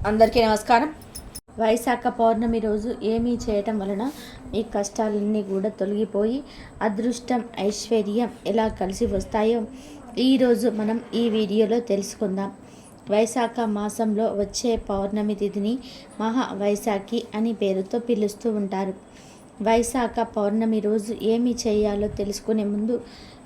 అందరికీ నమస్కారం. వైశాఖ పౌర్ణమి రోజు ఏమీ చేయటం వలన మీ కష్టాలన్నీ కూడా తొలగిపోయి అదృష్టం ఐశ్వర్యం ఎలా కలిసి వస్తాయో ఈరోజు మనం ఈ వీడియోలో తెలుసుకుందాం. వైశాఖ మాసంలో వచ్చే పౌర్ణమి తిథిని మహా వైశాఖి అని పేరుతో పిలుస్తూ ఉంటారు. వైశాఖ పౌర్ణమి రోజు ఏమి చేయాలో తెలుసుకునే ముందు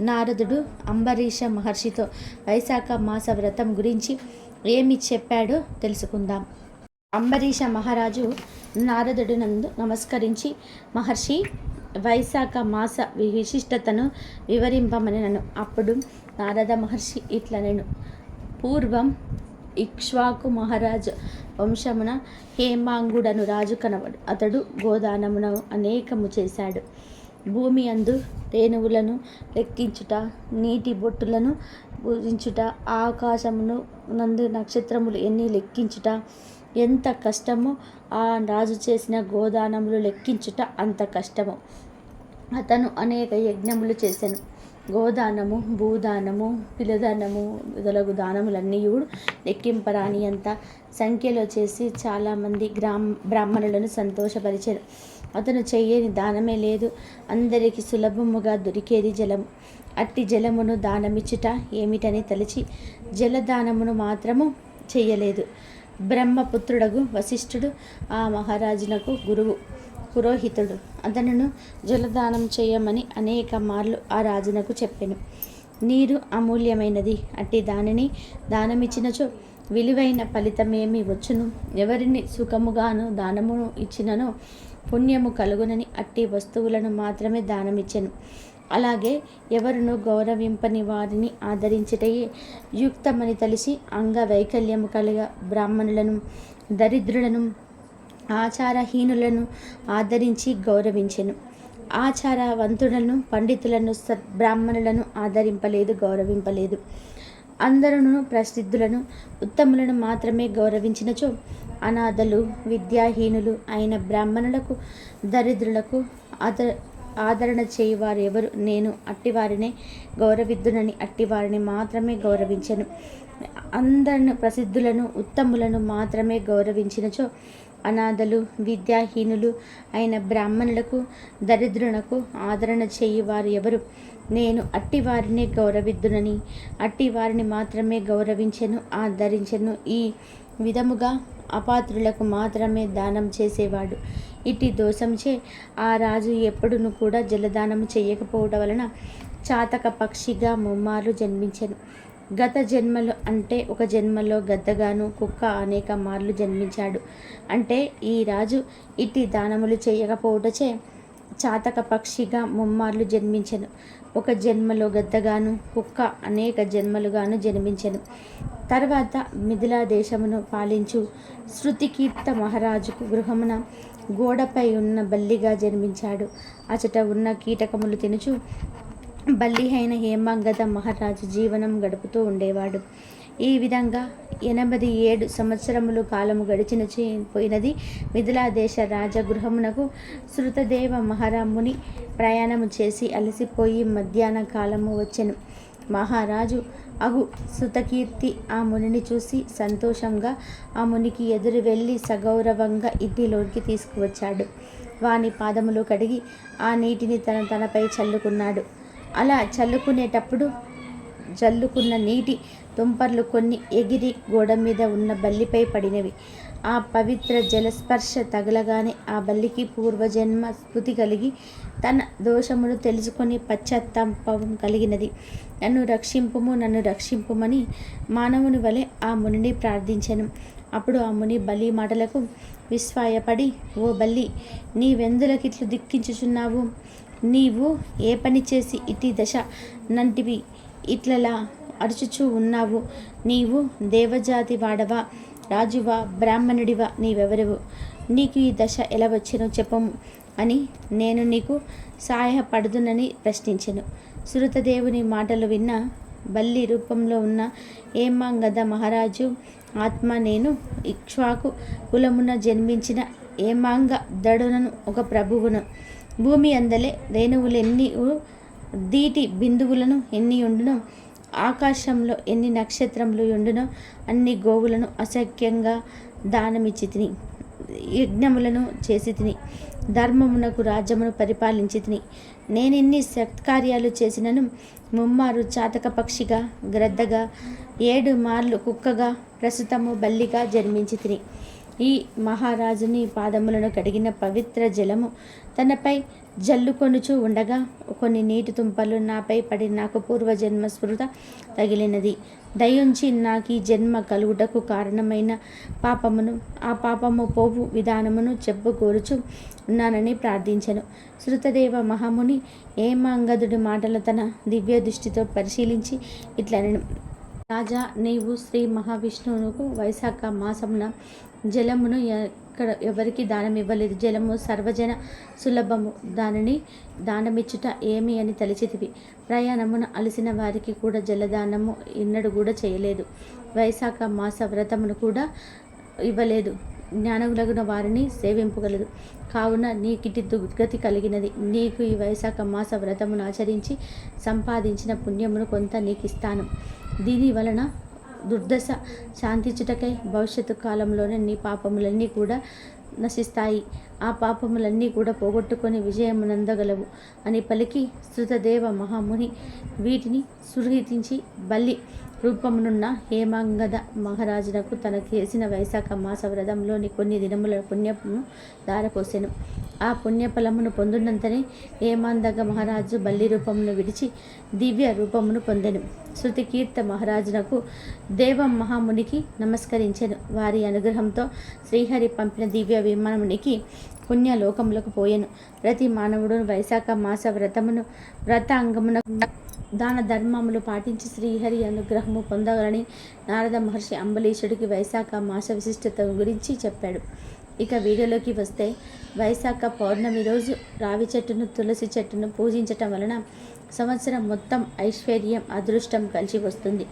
నారదుడు అంబరీష మహర్షితో వైశాఖ మాస వ్రతం గురించి ఏమి చెప్పాడో తెలుసుకుందాం. అంబరీష మహారాజు నారదుడు నందు నమస్కరించి మహర్షి వైశాఖ మాస విశిష్టతను వివరింపమని నన్ను అప్పుడు నారద మహర్షి ఇట్లా నేను పూర్వం ఇక్ష్వాకు మహారాజు వంశమున హేమాంగుడను రాజు కనబడు. అతడు గోదానమున అనేకము చేశాడు. భూమి అందు రేణువులను లెక్కించుట నీటి బొట్టులను పూజించుట ఆకాశమును నందు నక్షత్రములు ఎన్ని లెక్కించుట ఎంత కష్టమో ఆ రాజు చేసిన గోదానములు లెక్కించుట అంత కష్టము. అతను అనేక యజ్ఞములు చేశాను గోదానము భూదానము పిలదానము మొదలగు దానములన్నీ కూడా లెక్కింపరాని అంత సంఖ్యలో చేసి చాలామంది గ్రామ బ్రాహ్మణులను సంతోషపరిచారు అతను చేయని దానమే లేదు. అందరికీ సులభముగా దొరికేది జలము. అట్టి జలమును దానమిచ్చుట ఏమిటని తలిచి జలదానమును మాత్రము చెయ్యలేదు. బ్రహ్మపుత్రుడగు వశిష్ఠుడు ఆ మహారాజునకు గురువు పురోహితుడు. అతనును జలదానం చేయమని అనేక మార్లు ఆ రాజునకు చెప్పెను. నీరు అమూల్యమైనది అట్టి దానిని దానమిచ్చినచో విలువైన ఫలితమేమి వచ్చును? ఎవరిని సుఖముగాను దానమును ఇచ్చిననో పుణ్యము కలుగునని అట్టి వస్తువులను మాత్రమే దానమిచ్చెను. అలాగే ఎవరును గౌరవింపని వారిని ఆదరించుటయే యుక్తమని తెలిసి అంగవైకల్యము కలిగ బ్రాహ్మణులను దరిద్రులను ఆచారహీనులను ఆదరించి గౌరవించెను. ఆచారవంతులను పండితులను బ్రాహ్మణులను ఆదరింపలేదు గౌరవింపలేదు. అందరూ ప్రసిద్ధులను ఉత్తములను మాత్రమే గౌరవించినచో అనాథలు విద్యాహీనులు అయిన బ్రాహ్మణులకు దరిద్రులకు ఆద ఆదరణ చేయువారు ఎవరు? నేను అట్టివారినే గౌరవిద్దునని అట్టివారిని మాత్రమే గౌరవించను. అందరిని ప్రసిద్ధులను ఉత్తములను మాత్రమే గౌరవించినచో అనాథలు విద్యాహీనులు అయిన బ్రాహ్మణులకు దరిద్రునకు ఆదరణ చేయువారు ఎవరు? నేను అట్టి వారిని గౌరవిద్దునని అట్టి వారిని మాత్రమే గౌరవించెను ఆదరించను. ఈ విధముగా అపాత్రులకు మాత్రమే దానం చేసేవాడు. ఇట్టి దోషంచే ఆ రాజు ఎప్పుడును కూడా జలదానం చేయకపోవడం వలన చాతక పక్షిగా ముమ్మార్లు జన్మించను. గత జన్మలు అంటే ఒక జన్మలో గద్దగాను కుక్క అనేక మార్లు జన్మించాడు. అంటే ఈ రాజు ఇట్టి దానములు చేయకపోవటచే చాతక పక్షిగా ముమ్మార్లు జన్మించెను. ఒక జన్మలో గద్దగాను కుక్క అనేక జన్మలుగాను జన్మించెను. తర్వాత మిథిలా దేశమును పాలించు శృతికీర్త మహారాజుకు గృహమున గోడపై ఉన్న బల్లిగా జన్మించాడు. అచట ఉన్న కీటకములు తినుచు బల్లి అయిన హేమాంగద మహారాజు జీవనం గడుపుతూ ఉండేవాడు. ఈ విధంగా ఎనభై ఏడు సంవత్సరములు కాలము గడిచిన పోయినది మిథిలాదేశ రాజగృహమునకు శృతదేవ మహారాముని ప్రయాణము చేసి అలసిపోయి మధ్యాహ్న కాలము వచ్చెను. మహారాజు అగు సుతకీర్తి ఆ మునిని చూసి సంతోషంగా ఆ మునికి ఎదురు వెళ్ళి సగౌరవంగా ఇంటిలోకి తీసుకువచ్చాడు. వాని పాదములు కడిగి ఆ నీటిని తన తనపై చల్లుకున్నాడు. అలా చల్లుకునేటప్పుడు జల్లుకున్న నీటి తుంపర్లు కొన్ని ఎగిరి గోడ మీద ఉన్న బల్లిపై పడినవి. ఆ పవిత్ర జలస్పర్శ తగలగానే ఆ బల్లికి పూర్వజన్మ స్మృతి కలిగి తన దోషమును తెలుసుకొని పశ్చాత్తాపం కలిగినది. నన్ను రక్షింపుము నన్ను రక్షింపుమని మానవుని వలె ఆ మునిని ప్రార్థించెను. అప్పుడు ఆ ముని బలి మాటలకు విస్వాయపడి ఓ బల్లి నీ వెందులకు ఇట్లు దిక్కించుచున్నావు నీవు ఏ పని చేసి ఇటీ దశ నంటివి? ఇట్లలా అరుచుచూ ఉన్నావు. నీవు దేవజాతి వాడవా రాజువా బ్రాహ్మణుడివా నీవెవరివు? నీకు ఈ దశ ఎలా వచ్చినో చెప్పము అని నేను నీకు సహాయపడుదునని ప్రశ్నించెను. శృతదేవుని మాటలు విన్న బల్లి రూపంలో ఉన్న ఏమాంగద మహారాజు ఆత్మ నేను ఇక్ష్వాకు కులమున జన్మించిన ఏమాంగ దడునను ఒక ప్రభువును. భూమి అందలే రేణువులెన్ని దీటి బిందువులను ఎన్ని ఉండునో? ఆకాశంలో ఎన్ని నక్షత్రములు ఉండునో? అన్ని గోవులను అసఖ్యంగా దానమిచ్చి తిని యజ్ఞములను చేసి తిని ధర్మమునకు రాజ్యమును పరిపాలించి తిని నేనెన్ని సత్కార్యాలు చేసినను? ముమ్మారు చాతక పక్షిగా గ్రద్దగా ఏడు మార్లు కుక్కగా ప్రస్తుతము బల్లిగా జన్మించి తిని ఈ మహారాజుని పాదములను కడిగిన పవిత్ర జలము తనపై జల్లుకొనుచు ఉండగా కొన్ని నీటి తుంపలు నాపై పడి నాకు పూర్వజన్మ స్మృత తగిలినది. దయుంచి నాకు ఈ జన్మ కలుగుటకు కారణమైన పాపమును ఆ పాపము పోవు విధానమును చెప్పుకోరుచు ఉన్నానని ప్రార్థించను. శృతదేవ మహాముని ఏమాంగదుడి మాటలు తన దివ్య దృష్టితో పరిశీలించి ఇట్లనను. రాజా నీవు శ్రీ మహావిష్ణువునకు వైశాఖ మాసమున జలమును ఎక్కడ ఎవరికి దానం ఇవ్వలేదు. జలము సర్వజన సులభము. దానిని దానమిచ్చుట ఏమి అని తలిచితివి. ప్రయాణమున అలసిన వారికి కూడా జలదానము ఎన్నడూ కూడా చేయలేదు. వైశాఖ మాస వ్రతమును కూడా ఇవ్వలేదు. జ్ఞానములగున వారిని సేవింపగలదు. కావున నీకిటి దుర్గతి కలిగినది. నీకు ఈ వైశాఖ మాస వ్రతమును ఆచరించి సంపాదించిన పుణ్యమును కొంత నీకు ఇస్తాను దీని వలన దుర్దశ శాంతించుటకై భవిష్యత్తు కాలంలోనే నీ పాపములన్నీ కూడా నశిస్తాయి. ఆ పాపములన్నీ కూడా పోగొట్టుకొని విజయమునందగలవు అని పలికి శృతదేవ మహాముని వీటిని సురహితించి బల్లి రూపమునున్న హేమాంగద మహారాజునకు తనకు చేసిన వైశాఖ మాస వ్రతంలోని కొన్ని దినముల పుణ్యమును దారపోసెను ఆ పుణ్యఫలమును పొందినంతనే హేమాందగ మహారాజు బల్లి రూపమును విడిచి దివ్య రూపమును పొందెను. శృతికీర్త మహారాజునకు దేవ మహామునికి నమస్కరించెను. వారి అనుగ్రహంతో శ్రీహరి పంపిన దివ్య విమానమునికి పుణ్యలోకములకు పోయెను. ప్రతి మానవుడు వైశాఖ మాస వ్రతమును వ్రత అంగమున దాన ధర్మములు పాటించి శ్రీహరి అనుగ్రహము పొందగలని నారద మహర్షి అంబలీషుడికి వైశాఖ మాస విశిష్టత గురించి చెప్పాడు. ఇక వీడియోలోకి వస్తే వైశాఖ పౌర్ణమి రోజు రావి చెట్టును తులసి చెట్టును పూజించటం వలన సంవత్సరం మొత్తం ఐశ్వర్యం అదృష్టం కలిసి వస్తుంది.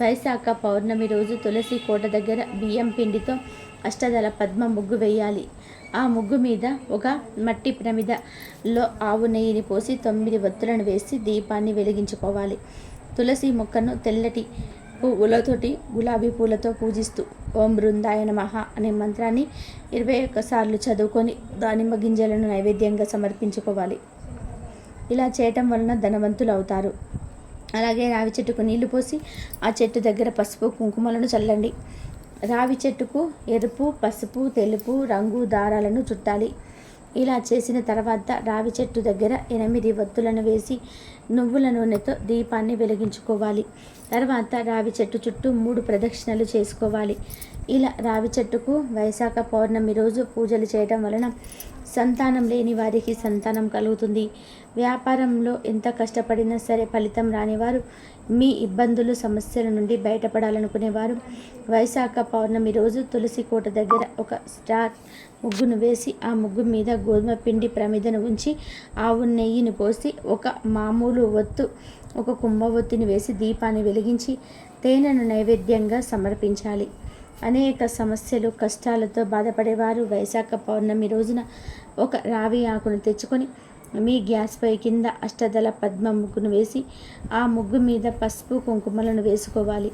వైశాఖ పౌర్ణమి రోజు తులసి కోట దగ్గర బియ్యం పిండితో అష్టదళ పద్మ ముగ్గు వేయాలి. ఆ ముగ్గు మీద ఒక మట్టి ప్రమిదలో ఆవు నెయ్యిని పోసి తొమ్మిది ఒత్తులను వేసి దీపాన్ని వెలిగించుకోవాలి. తులసి మొక్కను తెల్లటి పువ్వులతోటి గులాబీ పూలతో పూజిస్తూ ఓం బృందాయ నమః అనే మంత్రాన్ని ఇరవై ఒక్కసార్లు చదువుకొని దానిమ్మ గింజలను నైవేద్యంగా సమర్పించుకోవాలి. ఇలా చేయటం వలన ధనవంతులు అవుతారు. అలాగే రావి చెట్టుకు నీళ్ళు పోసి ఆ చెట్టు దగ్గర పసుపు కుంకుమలను చల్లండి. రావి చెట్టుకు ఎరుపు పసుపు తెలుపు రంగు దారాలను చుట్టాలి. ఇలా చేసిన తర్వాత రావి చెట్టు దగ్గర ఎనిమిది వత్తులను వేసి నువ్వుల నూనెతో దీపాన్ని వెలిగించుకోవాలి. తర్వాత రావి చెట్టు చుట్టూ మూడు ప్రదక్షిణలు చేసుకోవాలి. ఇలా రావి చెట్టుకు వైశాఖ పౌర్ణమి రోజు పూజలు చేయడం వలన సంతానం లేని వారికి సంతానం కలుగుతుంది. వ్యాపారంలో ఎంత కష్టపడినా సరే ఫలితం రానివారు మీ ఇబ్బందులు సమస్యల నుండి బయటపడాలనుకునేవారు. వైశాఖ పౌర్ణమి రోజు తులసి కోట దగ్గర ఒక స్టార్ ముగ్గును వేసి ఆ ముగ్గు మీద గోధుమ పిండి ప్రమిదను ఉంచి ఆవు నెయ్యిని పోసి ఒక మామూలు ఒత్తు ఒక కుంభ ఒత్తిని వేసి దీపాన్ని వెలిగించి తేనెను నైవేద్యంగా సమర్పించాలి. అనేక సమస్యలు కష్టాలతో బాధపడేవారు. వైశాఖ పౌర్ణమి రోజున ఒక రావి ఆకును తెచ్చుకొని మీ గ్యాస్ పై కింద అష్టదళ పద్మ ముగ్గును వేసి ఆ ముగ్గు మీద పసుపు కుంకుమలను వేసుకోవాలి.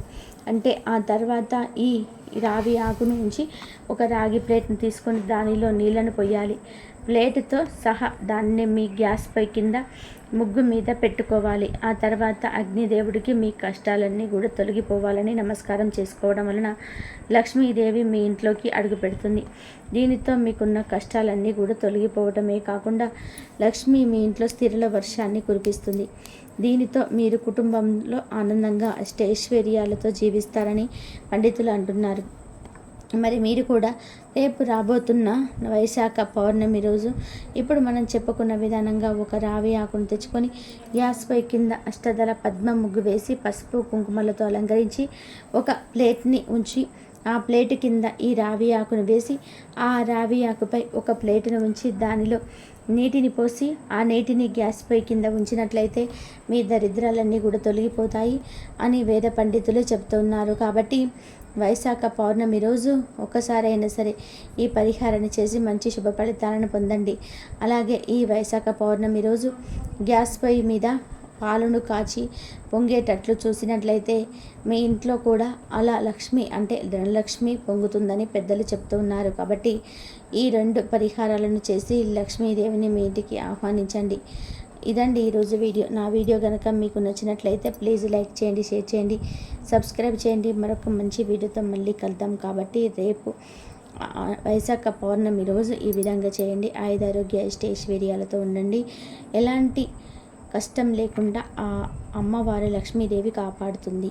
అంటే ఆ తర్వాత ఈ రావి ఆకును ఉంచి ఒక రాగి ప్లేట్ను తీసుకొని దానిలో నీళ్ళను పోయాలి. ప్లేటుతో సహా దాన్ని మీ గ్యాస్ పై కింద ముగ్గు మీద పెట్టుకోవాలి. ఆ తర్వాత అగ్నిదేవుడికి మీ కష్టాలన్నీ కూడా తొలగిపోవాలని నమస్కారం చేసుకోవడం వలన లక్ష్మీదేవి మీ ఇంట్లోకి అడుగు పెడుతుంది. దీనితో మీకున్న కష్టాలన్నీ కూడా తొలగిపోవటమే కాకుండా లక్ష్మి మీ ఇంట్లో స్థిరల వర్షాన్ని కురిపిస్తుంది. దీనితో మీరు కుటుంబంలో ఆనందంగా అష్టైశ్వర్యాలతో జీవిస్తారని పండితులు అంటున్నారు. మరి మీరు కూడా రేపు రాబోతున్న వైశాఖ పౌర్ణమి రోజు ఇప్పుడు మనం చెప్పుకున్న విధానంగా ఒక రావి ఆకును తెచ్చుకొని గ్యాస్పై కింద అష్టదళ పద్మ ముగ్గు వేసి పసుపు కుంకుమలతో అలంకరించి ఒక ప్లేట్ని ఉంచి ఆ ప్లేట్ కింద ఈ రావి ఆకును వేసి ఆ రావి ఆకుపై ఒక ప్లేటును ఉంచి దానిలో నీటిని పోసి ఆ నీటిని గ్యాస్ పొయ్యి కింద ఉంచినట్లయితే మీ దరిద్రాలన్నీ కూడా తొలగిపోతాయి అని వేద పండితులు చెప్తున్నారు. కాబట్టి వైశాఖ పౌర్ణమి రోజు ఒక్కసారైనా సరే ఈ పరిహారాన్ని చేసి మంచి శుభ ఫలితాలను పొందండి. అలాగే ఈ వైశాఖ పౌర్ణమి రోజు గ్యాస్ పొయ్యి మీద పాలను కాచి పొంగేటట్లు చూసినట్లయితే మీ ఇంట్లో కూడా అలా లక్ష్మి అంటే ధనలక్ష్మి పొంగుతుందని పెద్దలు చెప్తూ ఉన్నారు. కాబట్టి ఈ రెండు పరిహారాలను చేసి లక్ష్మీదేవిని మీ ఇంటికి ఆహ్వానించండి. ఇదండి ఈరోజు వీడియో. నా వీడియో కనుక మీకు నచ్చినట్లయితే ప్లీజ్ లైక్ చేయండి షేర్ చేయండి సబ్స్క్రైబ్ చేయండి. మరొక మంచి వీడియోతో మళ్ళీ కలుద్దాం కాబట్టి రేపు వైశాఖ పౌర్ణమి రోజు ఈ విధంగా చేయండి. ఆయుధారోగ్య ఐశ్వర్యాలతో ఉండండి. ఎలాంటి కష్టం లేకుండా ఆ అమ్మవారి లక్ష్మీదేవి కాపాడుతుంది.